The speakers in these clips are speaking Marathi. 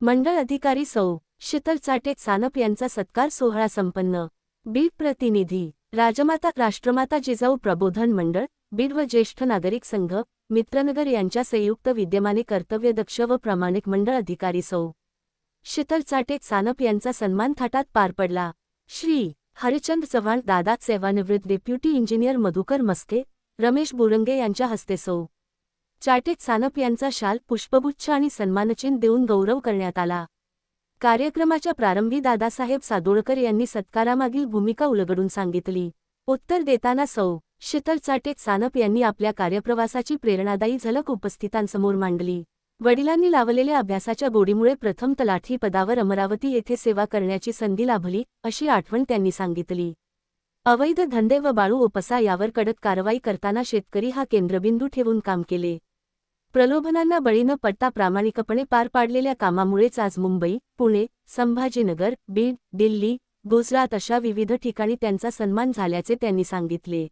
मंडळ अधिकारी सौ. शीतल चाटे सानप यांचा सत्कार सोहळा संपन्न. बीड प्रतिनिधी राजमाता राष्ट्रमाता जिजाऊ प्रबोधन मंडळ बीड व ज्येष्ठ नागरिक संघ मित्रनगर यांच्या संयुक्त विद्यमाने कर्तव्यदक्ष व प्रामाणिक मंडळ अधिकारी सौ. शीतल चाटे सानप यांचा सन्मान थाटात पार पडला. श्री. हरिचंद चव्हाण दादा सेवानिवृत्त डेप्युटी इंजिनियर मधुकर मस्के रमेश बुरंगे यांच्या हस्ते सौ. चाटेक सानप यांचा शाल पुष्पगुच्छ आणि सन्मानचिन्ह देऊन गौरव करण्यात आला. कार्यक्रमाच्या प्रारंभी दादासाहेब सादोळकर यांनी सत्कारामागील भूमिका उलगडून सांगितली. उत्तर देताना सौ. शीतल चाटेक सानप यांनी आपल्या कार्यप्रवासाची प्रेरणादायी झलक उपस्थितांसमोर मांडली. वडिलांनी लावलेल्या अभ्यासाच्या गोडीमुळे प्रथम तलाठी पदावर अमरावती येथे सेवा करण्याची संधी लाभली अशी आठवण त्यांनी सांगितली. अवैध धंदे व बाळू उपसा यावर कडक कारवाई करताना शेतकरी हा केंद्रबिंदू ठेवून काम केले. प्रलोभनांना बळी न पडता प्रामाणिकपणे पार पाडलेल्या कामामुळेच आज मुंबई पुणे संभाजीनगर बीड दिल्ली गुजरात अशा विविध ठिकाणी त्यांचा सन्मान झाल्याचे त्यांनी सांगितले.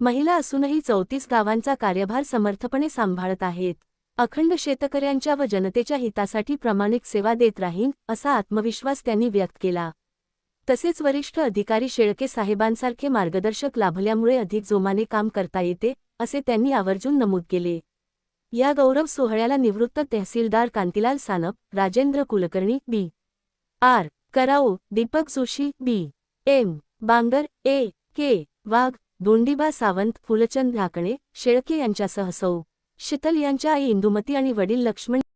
महिला असूनही चौतीस गावांचा कार्यभार समर्थपणे सांभाळत आहेत. अखंड शेतकऱ्यांच्या व जनतेच्या हितासाठी प्रामाणिक सेवा देत राहीन असा आत्मविश्वास त्यांनी व्यक्त केला. तसेच वरिष्ठ अधिकारी शेळके साहेबांसारखे मार्गदर्शक लाभल्यामुळे अधिक जोमाने काम करता येते असे त्यांनी आवर्जून नमूद केले. या गौरव सोहळ्याला निवृत्त तहसीलदार कांतीलाल सानप राजेंद्र कुलकर्णी बी. आर. कराओ Deepak Joshi B. M. Bangar A. K. Wagh Dhondiba Sawant Phulchand Dhakane Shelke यांच्यासह सौ. शीतल यांच्या आई इंदुमती आणि वडील लक्ष्मण